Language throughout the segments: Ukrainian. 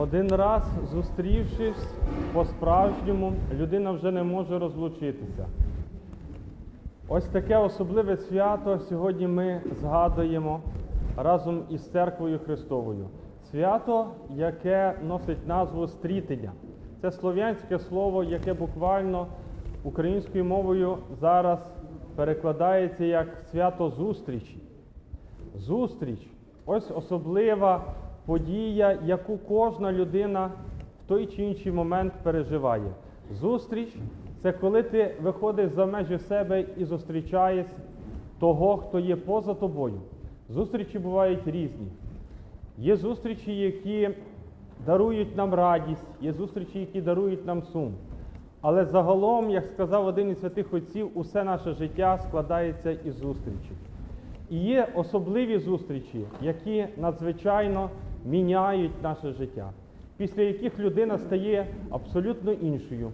Один раз зустрівшись по-справжньому, людина вже не може розлучитися. Ось таке особливе свято сьогодні ми згадуємо разом із церквою Христовою. Свято, яке носить назву стрітення. Це слов'янське слово, яке буквально українською мовою зараз перекладається як свято зустрічі. Зустріч ось особлива подія, яку кожна людина в той чи інший момент переживає. Зустріч це коли ти виходиш за межі себе і зустрічаєш того, хто є поза тобою. Зустрічі бувають різні. Є зустрічі, які дарують нам радість, є зустрічі, які дарують нам сум. Але загалом, як сказав один із святих отців, усе наше життя складається із зустрічей. І є особливі зустрічі, які надзвичайно міняють наше життя, після яких людина стає абсолютно іншою,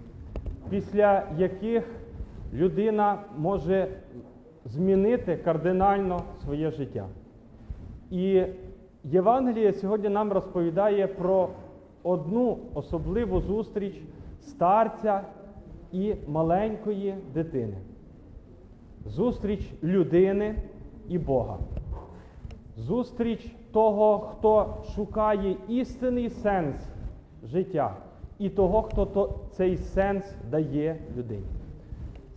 після яких людина може змінити кардинально своє життя. І Євангеліє сьогодні нам розповідає про одну особливу зустріч старця і маленької дитини. Зустріч людини і Бога. Зустріч того, хто шукає істинний сенс життя, і того, хто цей сенс дає людині.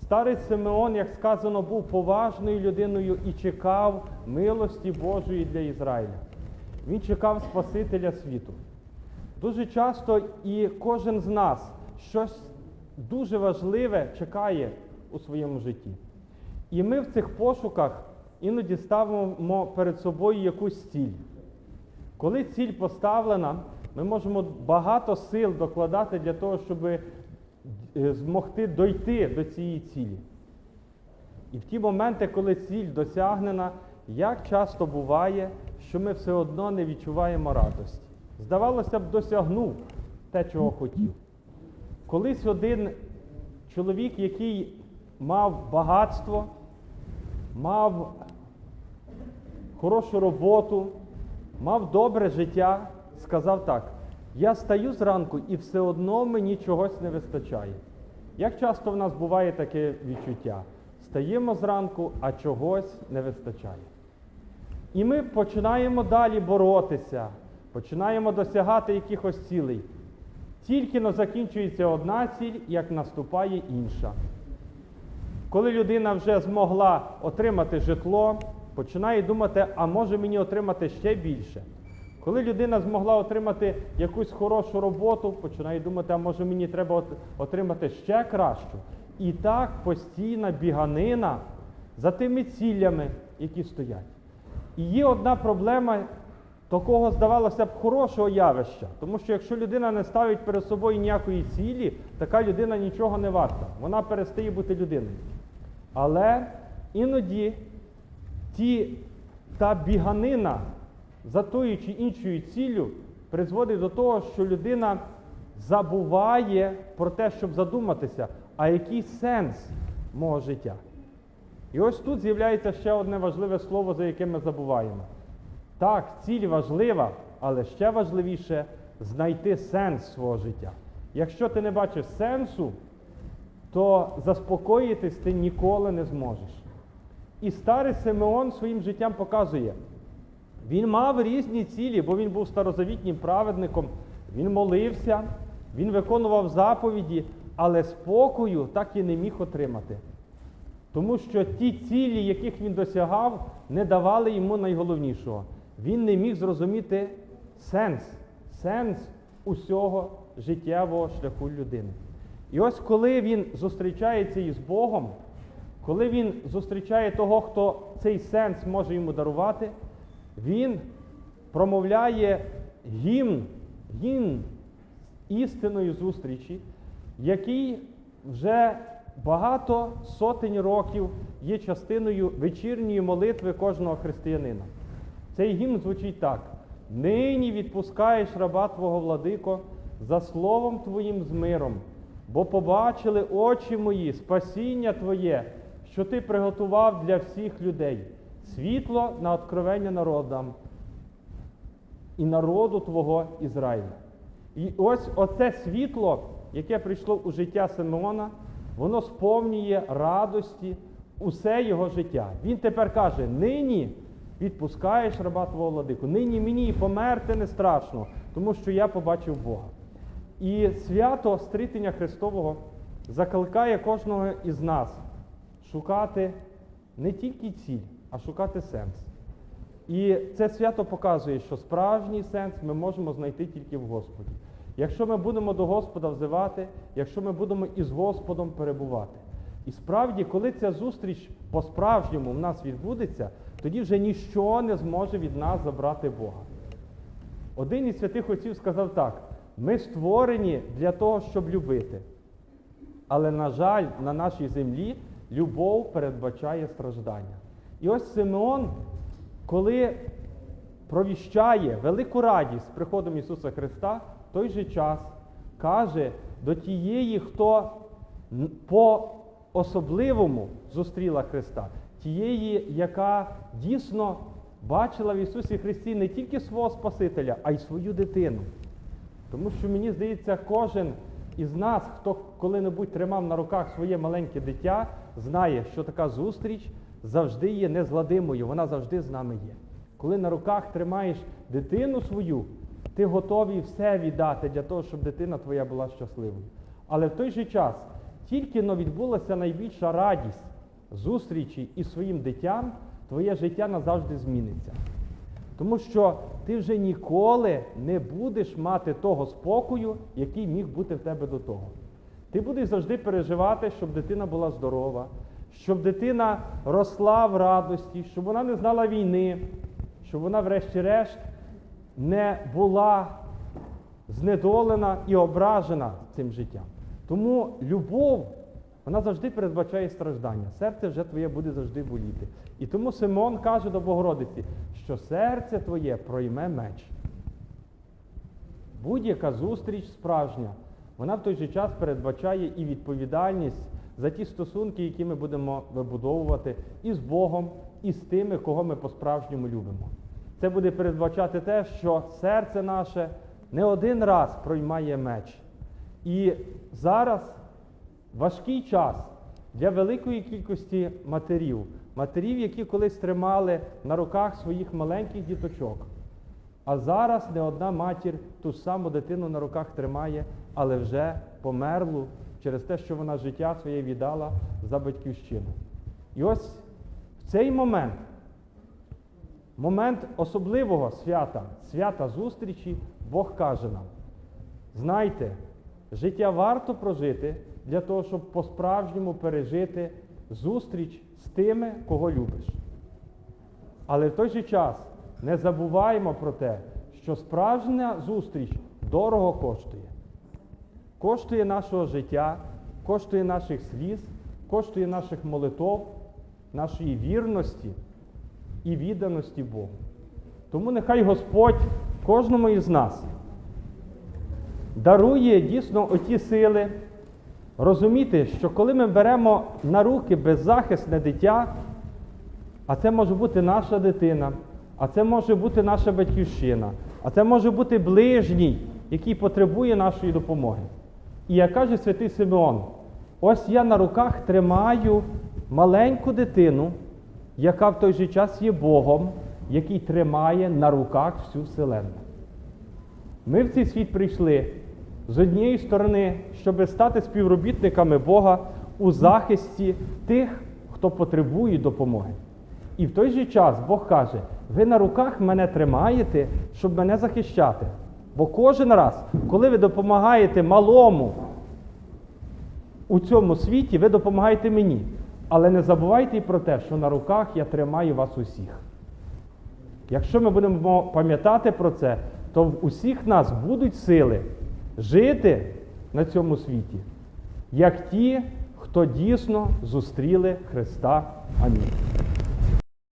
Старець Симеон, як сказано, був поважною людиною і чекав милості Божої для Ізраїля. Він чекав Спасителя світу. Дуже часто і кожен з нас щось дуже важливе чекає у своєму житті. І ми в цих пошуках іноді ставимо перед собою якусь ціль. Коли ціль поставлена, ми можемо багато сил докладати для того, щоб е, змогти дойти до цієї цілі. І в ті моменти, коли ціль досягнена, як часто буває, що ми все одно не відчуваємо радості. Здавалося б, досягнув те, чого хотів. Колись один чоловік, який мав багатство, мав хорошу роботу, мав добре життя, сказав так: я стаю зранку і все одно мені чогось не вистачає. Як часто в нас буває таке відчуття? Стаємо зранку, а чогось не вистачає. І ми починаємо далі боротися, починаємо досягати якихось цілей. Тільки но закінчується одна ціль, як наступає інша. Коли людина вже змогла отримати житло, починає думати, а може мені отримати ще більше. Коли людина змогла отримати якусь хорошу роботу, починає думати, а може мені треба отримати ще кращу. І так постійна біганина за тими цілями, які стоять. І є одна проблема такого, здавалося б, хорошого явища. Тому що якщо людина не ставить перед собою ніякої цілі, така людина нічого не варта. Вона перестає бути людиною. Але іноді ті, та біганина за тою чи іншою ціллю призводить до того, що людина забуває про те, щоб задуматися, а який сенс мого життя. І ось тут з'являється ще одне важливе слово, за яке ми забуваємо. Так, ціль важлива, але ще важливіше знайти сенс свого життя. Якщо ти не бачиш сенсу, то заспокоїтись ти ніколи не зможеш. І старий Симеон своїм життям показує, він мав різні цілі, бо він був старозавітнім праведником, він молився, він виконував заповіді, але спокою так і не міг отримати. Тому що ті цілі, яких він досягав, не давали йому найголовнішого. Він не міг зрозуміти сенс, сенс усього життєвого шляху людини. І ось коли він зустрічається із Богом, коли він зустрічає того, хто цей сенс може йому дарувати, він промовляє гімн, гімн істинної зустрічі, який вже багато сотень років є частиною вечірньої молитви кожного християнина. Цей гімн звучить так: нині відпускаєш раба Твого владико за словом Твоїм з миром, бо побачили очі мої спасіння Твоє, що Ти приготував для всіх людей, світло на откровення народам і народу Твого Ізраїля. І ось оце світло, яке прийшло у життя Симеона, воно сповнює радості усе його життя. Він тепер каже: нині відпускаєш раба твого владику, нині мені померти не страшно, тому що я побачив Бога. І свято стрітення Христового закликає кожного із нас шукати не тільки ціль, а шукати сенс. І це свято показує, що справжній сенс ми можемо знайти тільки в Господі. Якщо ми будемо до Господа взивати, якщо ми будемо із Господом перебувати. І справді, коли ця зустріч по-справжньому в нас відбудеться, тоді вже ніщо не зможе від нас забрати Бога. Один із святих отців сказав так: ми створені для того, щоб любити. Але, на жаль, на нашій землі любов передбачає страждання. І ось Симеон, коли провіщає велику радість з приходом Ісуса Христа, в той же час каже до тієї, хто по особливому зустріла Христа, тієї, яка дійсно бачила в Ісусі Христі не тільки свого Спасителя, а й свою дитину. Тому що мені здається, кожен із нас, хто коли-небудь тримав на руках своє маленьке дитя, знає, що така зустріч завжди є незгладимою, вона завжди з нами є. Коли на руках тримаєш дитину свою, ти готовий все віддати для того, щоб дитина твоя була щасливою. Але в той же час тільки но відбулася найбільша радість зустрічі із своїм дитям, твоє життя назавжди зміниться. Тому що ти вже ніколи не будеш мати того спокою, який міг бути в тебе до того. Ти будеш завжди переживати, щоб дитина була здорова, щоб дитина росла в радості, щоб вона не знала війни, щоб вона, врешті-решт, не була знедолена і ображена цим життям. Тому любов, вона завжди передбачає страждання. Серце вже твоє буде завжди боліти. І тому Симон каже до Богородиці, що серце твоє пройме меч. Будь-яка зустріч справжня, вона в той же час передбачає і відповідальність за ті стосунки, які ми будемо вибудовувати і з Богом, і з тими, кого ми по-справжньому любимо. Це буде передбачати те, що серце наше не один раз проймає меч. І зараз важкий час для великої кількості матерів, матерів, які колись тримали на руках своїх маленьких діточок. А зараз не одна матір ту саму дитину на руках тримає, але вже померлу через те, що вона життя своє віддала за батьківщину. І ось в цей момент, момент особливого свята, свята зустрічі, Бог каже нам: знайте, життя варто прожити для того, щоб по-справжньому пережити зустріч з тими, кого любиш. Але в той же час не забуваємо про те, що справжня зустріч дорого коштує. Коштує нашого життя, коштує наших сліз, коштує наших молитов, нашої вірності і відданості Богу. Тому нехай Господь кожному із нас дарує дійсно оті сили, розуміти, що коли ми беремо на руки беззахисне дитя, а це може бути наша дитина, а це може бути наша батьківщина, а це може бути ближній, який потребує нашої допомоги. І як каже святий Симеон, ось я на руках тримаю маленьку дитину, яка в той же час є Богом, який тримає на руках всю вселенну. Ми в цей світ прийшли з однієї сторони, щоб стати співробітниками Бога у захисті тих, хто потребує допомоги. І в той же час Бог каже: ви на руках мене тримаєте, щоб мене захищати. Бо кожен раз, коли ви допомагаєте малому у цьому світі, ви допомагаєте мені. Але не забувайте і про те, що на руках я тримаю вас усіх. Якщо ми будемо пам'ятати про це, то в усіх нас будуть сили жити на цьому світі, як ті, хто дійсно зустріли Христа. Амінь.